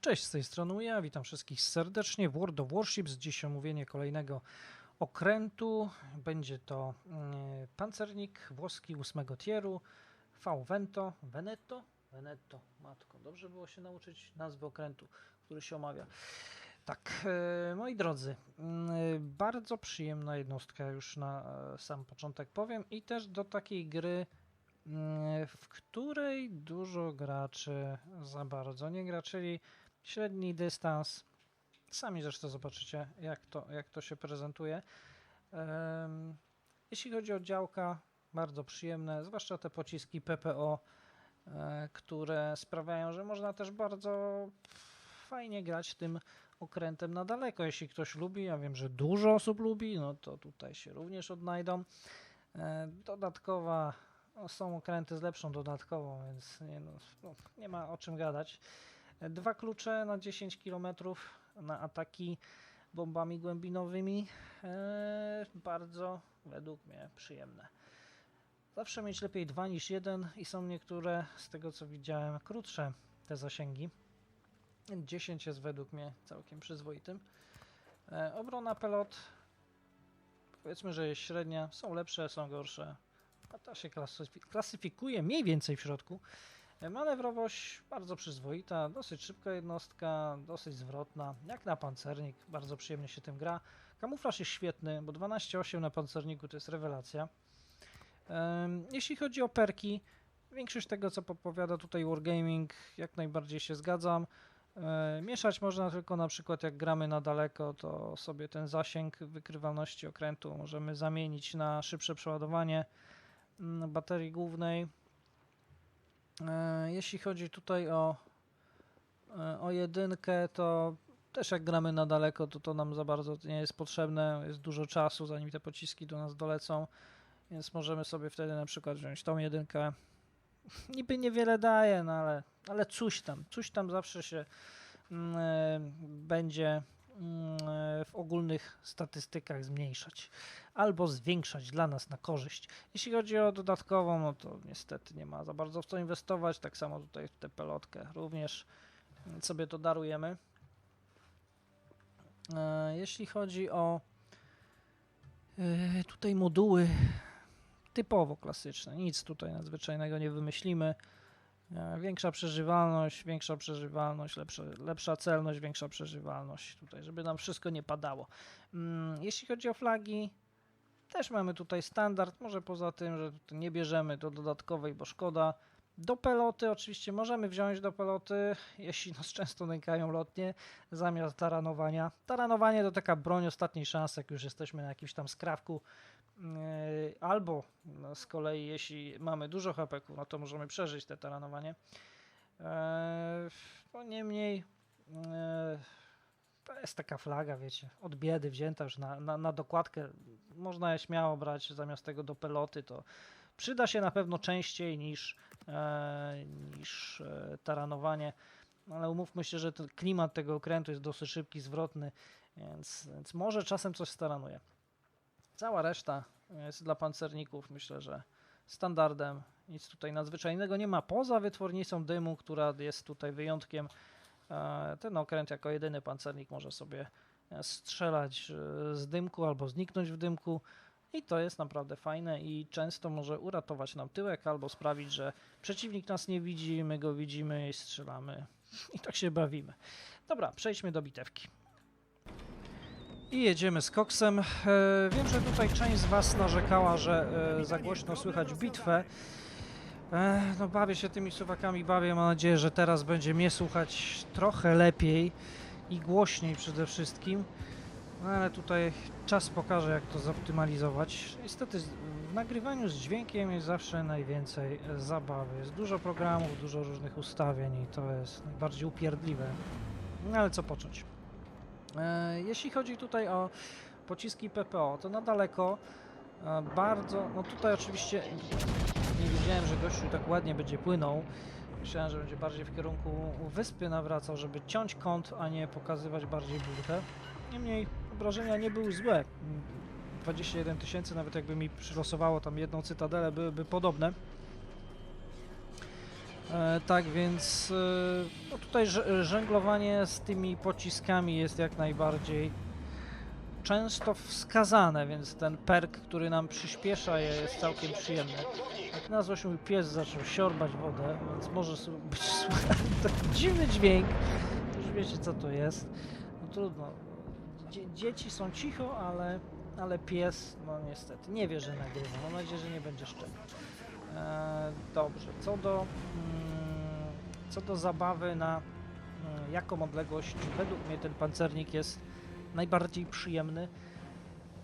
Cześć, z tej strony ja, witam wszystkich serdecznie w World of Warships. Dziś omówienie kolejnego okrętu. Będzie to mm, pancernik włoski 8 tieru, V Vento, Veneto, Veneto, matko, dobrze było się nauczyć nazwy okrętu, który się omawia. Tak, e, moi drodzy, mm, bardzo przyjemna jednostka już na e, sam początek powiem i też do takiej gry mm, w której dużo graczy za bardzo nie gra, czyli średni dystans. Sami zresztą zobaczycie, jak to, jak to się prezentuje. Jeśli chodzi o działka, bardzo przyjemne, zwłaszcza te pociski PPO, e, które sprawiają, że można też bardzo fajnie grać tym okrętem na daleko. Jeśli ktoś lubi, ja wiem, że dużo osób lubi, no to tutaj się również odnajdą. E, Dodatkowa, no są okręty z lepszą dodatkową, więc nie, no, no, nie ma o czym gadać. Dwa klucze na 10 km na ataki bombami głębinowymi. E, bardzo według mnie przyjemne. Zawsze mieć lepiej dwa niż jeden i są niektóre, z tego co widziałem, krótsze te zasięgi. 10 jest według mnie całkiem przyzwoitym. E, obrona pelot powiedzmy, że jest średnia. Są lepsze, są gorsze. A ta się klasyfi- klasyfikuje mniej więcej w środku. Manewrowość bardzo przyzwoita, dosyć szybka jednostka, dosyć zwrotna, jak na pancernik, bardzo przyjemnie się tym gra. Kamuflaż jest świetny, bo 12,8 na pancerniku to jest rewelacja. Jeśli chodzi o perki, większość tego co podpowiada tutaj Wargaming, jak najbardziej się zgadzam. E, Mieszać można tylko na przykład jak gramy na daleko, to sobie ten zasięg wykrywalności okrętu możemy zamienić na szybsze przeładowanie mm, baterii głównej. E, Jeśli chodzi tutaj o, e, o jedynkę, to też jak gramy na daleko, to to nam za bardzo nie jest potrzebne. Jest dużo czasu, zanim te pociski do nas dolecą, więc możemy sobie wtedy na przykład wziąć tą jedynkę. Niby niewiele daje, no ale, ale coś tam, coś tam zawsze się mm, e, będzie mm, w ogólnych statystykach zmniejszać albo zwiększać dla nas na korzyść. Jeśli chodzi o dodatkową, no to niestety nie ma za bardzo w co inwestować. Tak samo tutaj w tę pelotkę również sobie to darujemy. E, Jeśli chodzi o e, tutaj moduły typowo klasyczne, nic tutaj nadzwyczajnego nie wymyślimy. E, Większa przeżywalność, większa przeżywalność, lepsza, lepsza celność, większa przeżywalność tutaj, żeby nam wszystko nie padało. Mm, Jeśli chodzi o flagi, też mamy tutaj standard, może poza tym, że nie bierzemy do dodatkowej, bo szkoda. Do peloty oczywiście możemy wziąć do peloty, jeśli nas często nękają lotnie, zamiast taranowania. Taranowanie to taka broń ostatniej szansy, jak już jesteśmy na jakimś tam skrawku. Yy, Albo no, z kolei, jeśli mamy dużo HP, no to możemy przeżyć te taranowanie. No niemniej, eee, to jest taka flaga, wiecie, od biedy wzięta już na, na, na dokładkę. Można je śmiało brać zamiast tego do peloty, to przyda się na pewno częściej niż, e, niż e, taranowanie. No, Ale umówmy się, że ten klimat tego okrętu jest dosyć szybki, zwrotny, więc, więc może czasem coś staranuje. Cała reszta jest dla pancerników, myślę, że standardem. Nic tutaj nadzwyczajnego nie ma, poza wytwornicą dymu, która jest tutaj wyjątkiem. Ten okręt jako jedyny pancernik może sobie e, strzelać e, z dymku albo zniknąć w dymku. I to jest naprawdę fajne i często może uratować nam tyłek albo sprawić, że przeciwnik nas nie widzi, my go widzimy i strzelamy. I tak się bawimy. Dobra, przejdźmy do bitewki. I jedziemy z koksem. E, wiem, że tutaj część z Was narzekała, że za głośno słychać bitwę. No bawię się tymi suwakami, bawię. Mam nadzieję, że teraz będzie mnie słuchać trochę lepiej i głośniej przede wszystkim. No ale tutaj czas pokaże, jak to zoptymalizować. Niestety w nagrywaniu z dźwiękiem jest zawsze najwięcej zabawy. Jest dużo programów, dużo różnych ustawień i to jest najbardziej upierdliwe. No ale co począć? E, Jeśli chodzi tutaj o pociski PPO, to na daleko e, bardzo, no tutaj oczywiście nie wiedziałem, że gościu tak ładnie będzie płynął. Myślałem, że będzie bardziej w kierunku wyspy nawracał, żeby ciąć kąt, a nie pokazywać bardziej burtę. Niemniej obrażenia nie były złe. Mm, 21 tysięcy, nawet jakby mi przylosowało tam jedną cytadelę, byłyby podobne. E, tak więc e, no tutaj ż- żeglowanie z tymi pociskami jest jak najbardziej często wskazane, więc ten perk, który nam przyspiesza je, jest całkiem przyjemny. Jak na złość mój pies zaczął siorbać wodę, więc może być taki dziwny dźwięk. Już wiecie co to jest. No trudno. Dzie- dzieci są cicho, ale, ale pies, no niestety, nie wie, że nagrywa. Mam nadzieję, że nie będzie szczekał. E, dobrze, co do, mm, co do zabawy na mm, jaką odległość według mnie ten pancernik jest najbardziej przyjemny.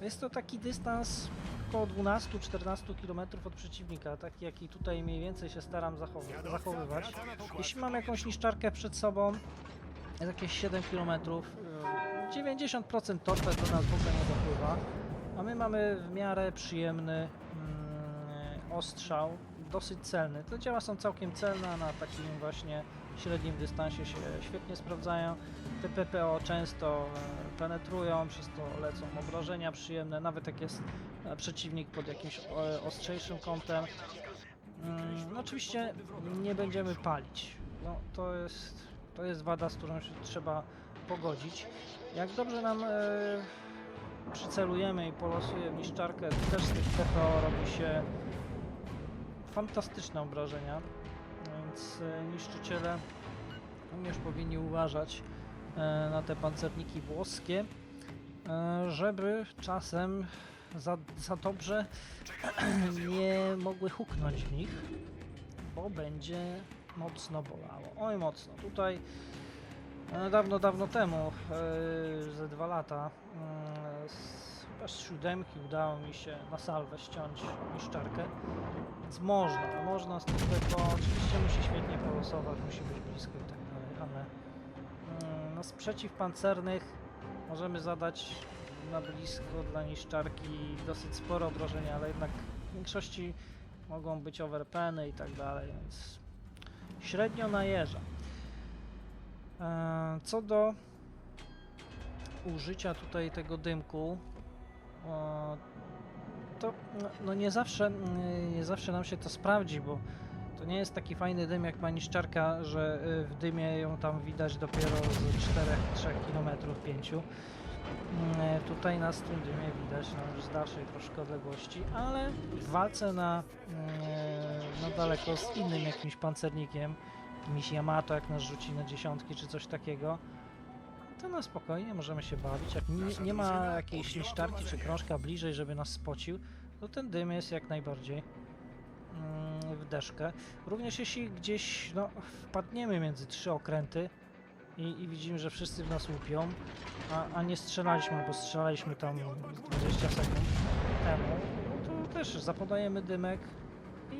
Jest to taki dystans około 12-14 km od przeciwnika, taki jaki tutaj mniej więcej się staram zachow- zachowywać. Jeśli mam jakąś niszczarkę przed sobą, jest jakieś 7 km, y, 90% torped do nas w ogóle nie dopływa, a my mamy w miarę przyjemny mm, ostrzał, dosyć celny. Te działa są całkiem celne, na takim właśnie średnim dystansie się świetnie sprawdzają. Te PPO często e, penetrują, przez to lecą obrażenia przyjemne, nawet jak jest e, przeciwnik pod jakimś e, ostrzejszym kątem. Mm, No oczywiście nie będziemy palić. No, to, jest, to jest wada, z którą się trzeba pogodzić. Jak dobrze nam e, przycelujemy i polosujemy niszczarkę, też z tych PPO robi się fantastyczne obrażenia, więc e, niszczyciele również powinni uważać e, na te pancerniki włoskie, e, żeby czasem za, za dobrze nie mogły huknąć w nich, bo będzie mocno bolało. Oj mocno. Tutaj dawno, dawno temu, ze dwa lata, chyba z siódemki udało mi się na salwę ściąć niszczarkę. Więc można, można z PPO, oczywiście musi świetnie polosować, musi być blisko i tak dalej, ale mm, no z przeciwpancernych możemy zadać na blisko dla niszczarki dosyć spore obrażenia, ale jednak w większości mogą być overpeny i tak dalej, więc średnio najeżdża. E, Co do użycia tutaj tego dymku, to no, no nie, zawsze, mm, nie zawsze nam się to sprawdzi, bo to nie jest taki fajny dym jak ma niszczarka, że y, w dymie ją tam widać dopiero z 4-3 km, 5. Mm, Tutaj nas w tym dymie widać no, z dalszej troszkę odległości, ale w walce na, mm, na daleko z innym jakimś pancernikiem, jakimś Yamato, jak nas rzuci na dziesiątki czy coś takiego, to na spokojnie możemy się bawić. Jak nie, nie ma jakiejś niszczarki czy krążka bliżej, żeby nas spocił, to ten dym jest jak najbardziej mm, w deszkę. Również jeśli gdzieś no, wpadniemy między trzy okręty i, i widzimy, że wszyscy w nas łupią, a, a nie strzelaliśmy, bo strzelaliśmy tam 20 sekund temu, no to też zapodajemy dymek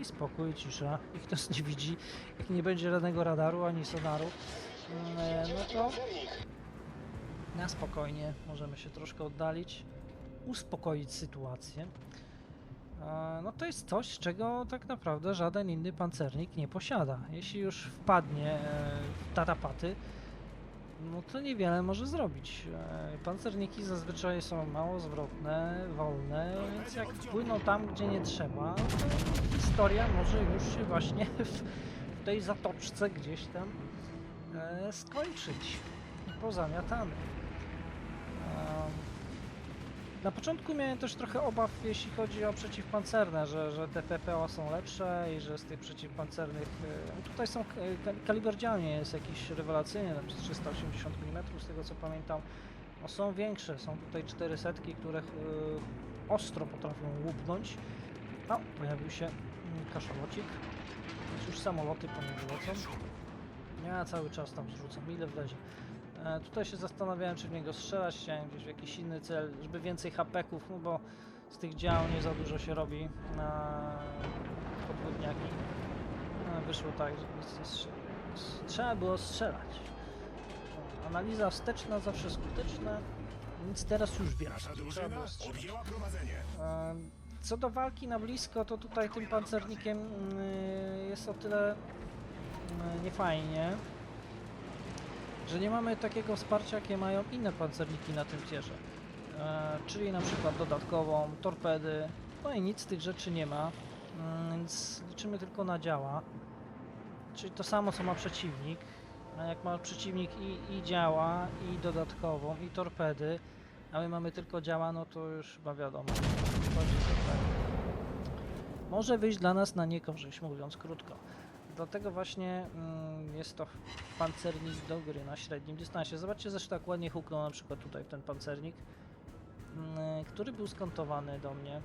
i spokój, cisza. Nikt nas nie widzi. Jak nie będzie żadnego radaru ani sonaru, mm, no to na spokojnie możemy się troszkę oddalić, uspokoić sytuację. No to jest coś, czego tak naprawdę żaden inny pancernik nie posiada. Jeśli już wpadnie e, w tarapaty, no to niewiele może zrobić. E, Pancerniki zazwyczaj są mało zwrotne, wolne, więc jak płyną tam, gdzie nie trzeba, to historia może już się właśnie w tej zatoczce gdzieś tam e, skończyć. Pozamiatamy. Na początku miałem też trochę obaw, jeśli chodzi o przeciwpancerne, że, że te PPO są lepsze i że z tych przeciwpancernych. e, Tutaj są. e, kal- Kaliber działnie jest jakiś rewelacyjny, jest 380 mm, z tego co pamiętam. No, są większe, są tutaj 400, które ostro potrafią łupnąć. No, pojawił się mm, kaszalocik. Więc już samoloty po niego lecą. Ja cały czas tam zrzucam, ile wlezie. E, tutaj się zastanawiałem, czy w niego strzelać, chciałem gdzieś w jakiś inny cel, żeby więcej hapeków, no bo z tych dział nie za dużo się robi na podwodniaki. E, wyszło tak, że nic nie strzeliłem. Trzeba było strzelać. Analiza wsteczna zawsze skuteczna, więc teraz już że trzeba było strzelać. Em, Co do walki na blisko, to tutaj tym pancernikiem mm, jest o tyle mm, niefajnie, że nie mamy takiego wsparcia, jakie mają inne pancerniki na tym tierze. E, czyli na przykład dodatkową, torpedy, no i nic z tych rzeczy nie ma, mm, więc liczymy tylko na działa. czyli to samo co ma przeciwnik. A jak ma przeciwnik i, i działa, i dodatkową, i torpedy, a my mamy tylko działa, no to już chyba wiadomo. Może wyjść dla nas na niekorzyść, mówiąc krótko. Dlatego właśnie mm, jest to pancernik do gry na średnim dystansie. Zobaczcie zresztą jak ładnie huknął na przykład tutaj ten pancernik, mm, który był skontowany do mnie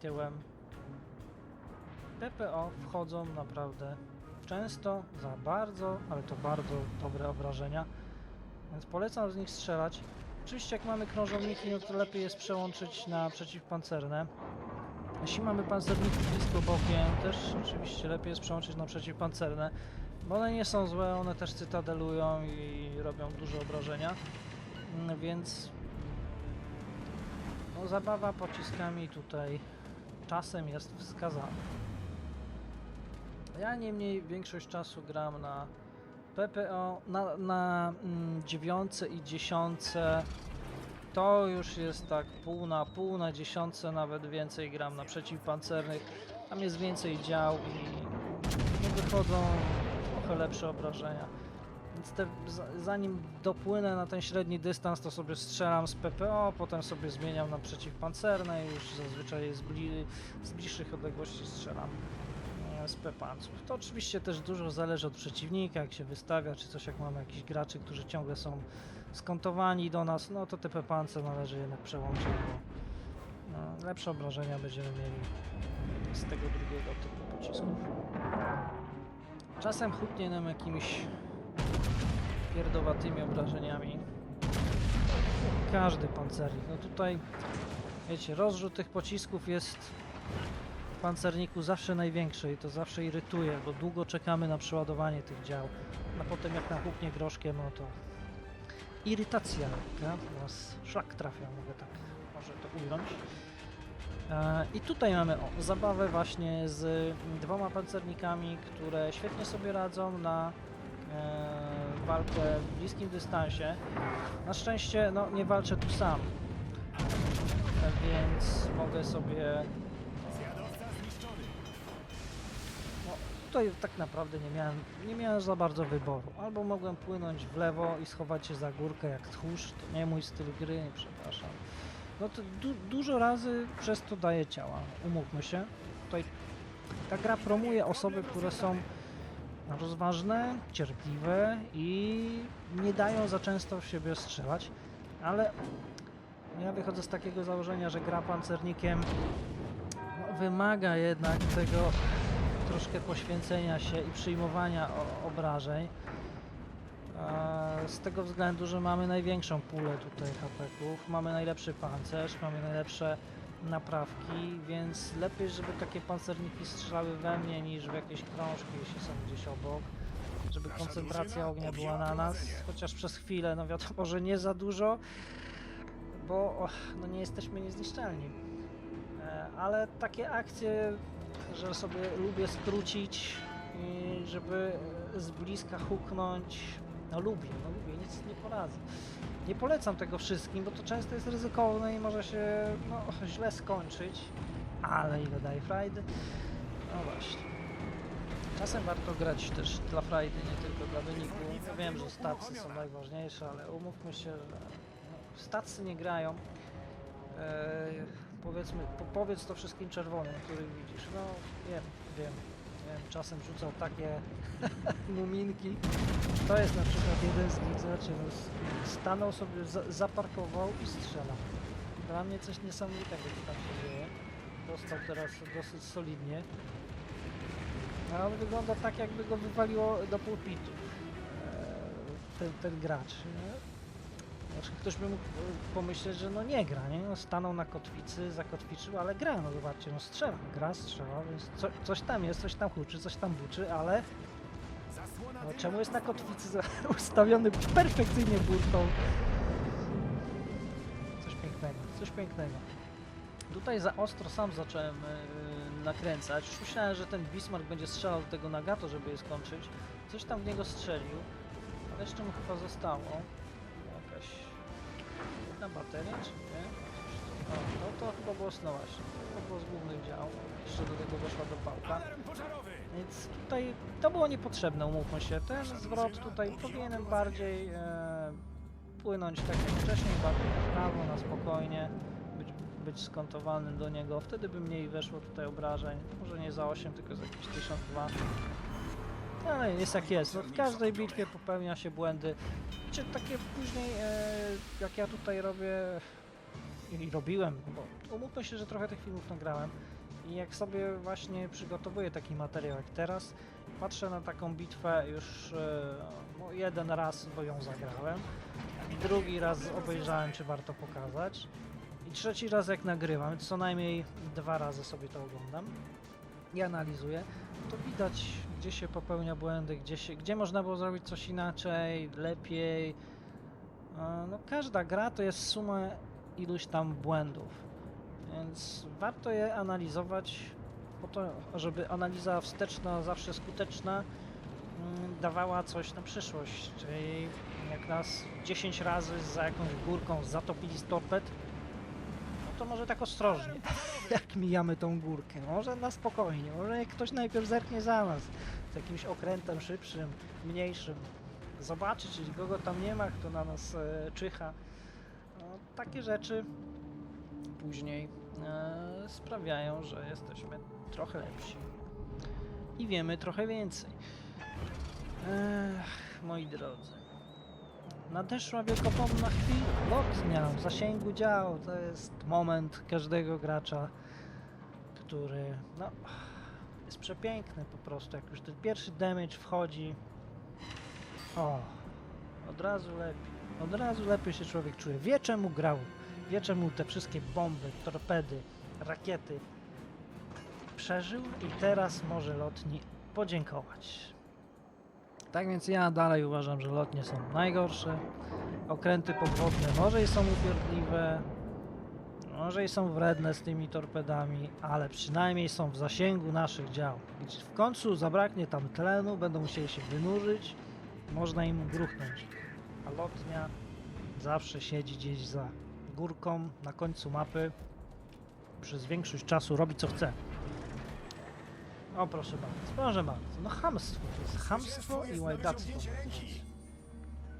tyłem. PPO wchodzą naprawdę często za bardzo, ale to bardzo dobre obrażenia, więc polecam z nich strzelać. Oczywiście jak mamy krążowniki, no to lepiej jest przełączyć na przeciwpancerne. Jeśli mamy pancerniki blisko bokiem, też oczywiście lepiej jest przełączyć na przeciwpancerne, bo one nie są złe, one też cytadelują i robią duże obrażenia, Mm, więc no, zabawa pociskami tutaj czasem jest wskazana. Ja niemniej większość czasu gram na PPO, na, na mm, i dziesiątce. To już jest tak pół na pół, na dziesiątce nawet więcej gram na przeciwpancernych. Tam jest więcej dział i no, wychodzą trochę lepsze obrażenia. Więc te, za- zanim dopłynę na ten średni dystans, to sobie strzelam z PPO, potem sobie zmieniam na przeciwpancerne i już zazwyczaj z, bli, z bliższych odległości strzelam e, z pepanców. To oczywiście też dużo zależy od przeciwnika, jak się wystawia, czy coś, jak mamy jakichś graczy, którzy ciągle są skontowani do nas, no to te pepance należy jednak przełączyć, bo no, lepsze obrażenia będziemy mieli z tego drugiego typu pocisków. Czasem hutnie nam jakimiś pierdowatymi obrażeniami. Każdy pancernik. No tutaj, wiecie, rozrzut tych pocisków jest w pancerniku zawsze największy i to zawsze irytuje, bo długo czekamy na przeładowanie tych dział. A potem jak nam huknie groszkiem, no to irytacja, ja? nas szlak trafia, mogę tak może to ująć. E, I tutaj mamy o, zabawę właśnie z dwoma pancernikami, które świetnie sobie radzą na e, walkę w bliskim dystansie. Na szczęście no, nie walczę tu sam, e, więc mogę sobie tutaj tak naprawdę nie miałem, nie miałem za bardzo wyboru. Albo mogłem płynąć w lewo i schować się za górkę jak tchórz, to nie mój styl gry, przepraszam. No to du dużo razy przez to daje ciała, umówmy się. Tutaj ta gra promuje osoby, które są rozważne, cierpliwe i nie dają za często w siebie strzelać, ale ja wychodzę z takiego założenia, że gra pancernikiem wymaga jednak tego troszkę poświęcenia się i przyjmowania obrażeń. Z tego względu, że mamy największą pulę tutaj HP-ków, mamy najlepszy pancerz, mamy najlepsze naprawki, więc lepiej, żeby takie pancerniki strzelały we mnie niż w jakieś krążki, jeśli są gdzieś obok. Żeby koncentracja ognia była na nas, chociaż przez chwilę, no wiadomo, że nie za dużo, bo och, no nie jesteśmy niezniszczalni. E, Ale takie akcje, że sobie lubię skrócić i żeby z bliska huknąć, no lubię, no lubię, nic nie poradzę. Nie polecam tego wszystkim, bo to często jest ryzykowne i może się no, źle skończyć, ale ile daje frajdy? No właśnie. Czasem warto grać też dla frajdy, nie tylko dla wyniku. Ja wiem, że stacje są najważniejsze, ale umówmy się, że no, nie grają. Eee, powiedzmy, po, powiedz to wszystkim czerwonym, których widzisz. No wiem, wiem, wiem, czasem rzucał takie muminki. To jest na przykład jeden z nich, zobaczcie, no, stanął sobie, za, zaparkował i strzela. Dla mnie coś niesamowitego co tam się dzieje. Dostał teraz dosyć solidnie. A on wygląda tak, jakby go wywaliło do pulpitu. Eee, ten, ten gracz. Nie? Znaczy, ktoś by mógł e, pomyśleć, że no nie gra, nie? No, stanął na kotwicy, zakotwiczył, ale gra, no zobaczcie, no strzela, gra, strzela, więc co, coś tam jest, coś tam huczy, coś tam buczy, ale no, czemu jest na kotwicy ustawiony perfekcyjnie burtą? Coś pięknego, coś pięknego. Tutaj za ostro sam zacząłem e, nakręcać. Już myślałem, że ten Bismarck będzie strzelał do tego Nagato, żeby je skończyć. Coś tam w niego strzelił, ale jeszcze mu chyba zostało. Jedna bateria, czy nie? O, to, to chyba było no właśnie. To było z głównych dział. Jeszcze do tego doszła. Alarm pożarowy! Więc tutaj to było niepotrzebne, umówmy się. Ten zwrot tutaj powinienem bardziej e, płynąć tak jak wcześniej, bardziej na prawo, na spokojnie, być, być skontowalnym do niego. Wtedy by mniej weszło tutaj obrażeń. Może nie za 8, tylko za jakieś 1002. Ale jest jak jest. No, w każdej bitwie popełnia się błędy. Czy takie później, e, jak ja tutaj robię i robiłem, bo umówmy się, że trochę tych filmów nagrałem. I jak sobie właśnie przygotowuję taki materiał jak teraz, patrzę na taką bitwę już e, no, jeden raz, bo ją zagrałem, drugi raz obejrzałem, czy warto pokazać, i trzeci raz jak nagrywam, co najmniej dwa razy sobie to oglądam i analizuję, to widać, gdzie się popełnia błędy, gdzie, się, gdzie można było zrobić coś inaczej, lepiej. E, No, każda gra to jest suma iluś tam błędów. Więc warto je analizować po to, żeby analiza wsteczna, zawsze skuteczna, mm, dawała coś na przyszłość. Czyli jak nas 10 razy za jakąś górką zatopili z torped, to może tak ostrożnie, jak mijamy tą górkę. Może na spokojnie, może ktoś najpierw zerknie za nas z jakimś okrętem szybszym, mniejszym. Zobaczy, czy nikogo tam nie ma, kto na nas e, czyha. No, takie rzeczy później e, sprawiają, że jesteśmy trochę lepsi i wiemy trochę więcej. Ech, moi drodzy. Nadeszła wielkopomna chwila. Lotnia w zasięgu dział. To jest moment każdego gracza, który no, jest przepiękny po prostu. Jak już ten pierwszy damage wchodzi, o, od razu lepiej. Od razu lepiej się człowiek czuje. Wie czemu grał. Wie czemu te wszystkie bomby, torpedy, rakiety przeżył i teraz może lotni podziękować. Tak więc ja dalej uważam, że lotnie są najgorsze. Okręty podwodne może i są upierdliwe, może i są wredne z tymi torpedami, ale przynajmniej są w zasięgu naszych dział. W końcu zabraknie tam tlenu, będą musieli się wynurzyć, można im gruchnąć. A lotnia zawsze siedzi gdzieś za górką na końcu mapy. Przez większość czasu robi co chce. O proszę bardzo, proszę bardzo. No chamstwo, to jest chamstwo i łajdactwo.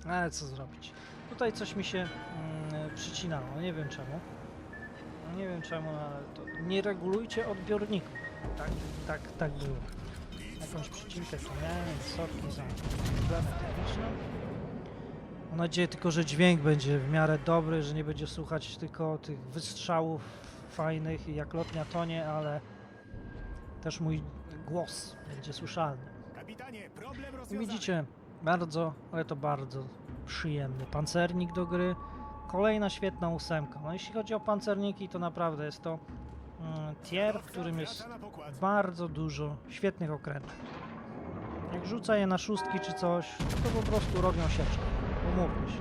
Ale co zrobić? Tutaj coś mi się mm, przycinało, nie wiem czemu. Nie wiem czemu, ale to nie regulujcie odbiorników. Tak, tak, tak było. Jakąś przycinkę tu miałem, sorki za problemy techniczne. Mam nadzieję tylko, że dźwięk będzie w miarę dobry, że nie będzie słuchać tylko tych wystrzałów fajnych i jak lotnia tonie, ale też mój głos będzie słyszalny. I widzicie, bardzo, ale to bardzo przyjemny pancernik do gry. Kolejna świetna ósemka. No jeśli chodzi o pancerniki, to naprawdę jest to mm, tier, w którym jest bardzo dużo świetnych okrętów. Jak rzuca je na szóstki czy coś, to po prostu robią sieczkę. Umówmy się.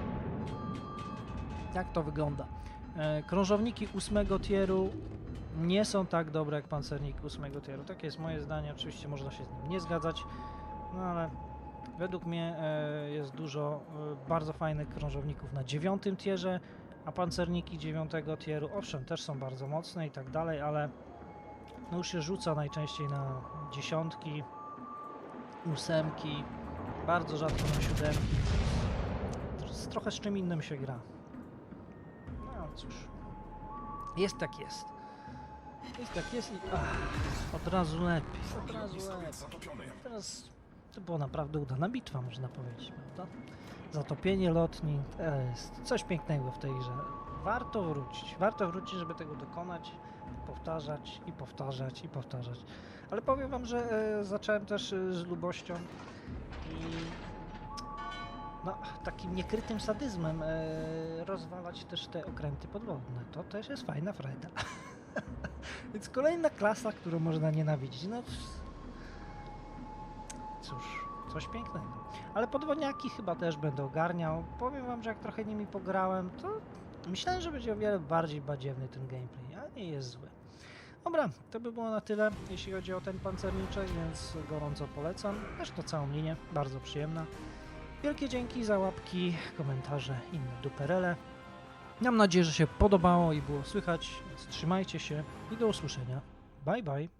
Jak to wygląda? E, krążowniki ósmego tieru nie są tak dobre jak pancerniki ósmego tieru. Takie jest moje zdanie. Oczywiście można się z nim nie zgadzać, no ale według mnie e, jest dużo e, bardzo fajnych krążowników na dziewiątym tierze, a pancerniki dziewiątego tieru, owszem, też są bardzo mocne i tak dalej, ale no już się rzuca najczęściej na dziesiątki, ósemki, bardzo rzadko na siódemki. Trochę z czym innym się gra. No cóż, jest tak jest. Jest tak jest i ach, od razu lepiej, od razu lepiej. Teraz to była naprawdę udana bitwa, można powiedzieć, prawda? Zatopienie lotni to jest coś pięknego w tej grze. Warto wrócić, warto wrócić, żeby tego dokonać, powtarzać i powtarzać i powtarzać. Ale powiem wam, że e, zacząłem też e, z lubością i no, takim niekrytym sadyzmem e, rozwalać też te okręty podwodne. To też jest fajna frajda. Więc kolejna klasa, którą można nienawidzić. No cóż, coś pięknego. Ale podwodniaki chyba też będę ogarniał. Powiem wam, że jak trochę nimi pograłem, to myślałem, że będzie o wiele bardziej badziewny ten gameplay, a nie jest zły. Dobra, to by było na tyle, jeśli chodzi o ten pancerniczek, więc gorąco polecam. Zresztą całą linię, bardzo przyjemna. Wielkie dzięki za łapki, komentarze, inne duperele. Mam nadzieję, że się podobało i było słychać. Trzymajcie się i do usłyszenia. Bye bye.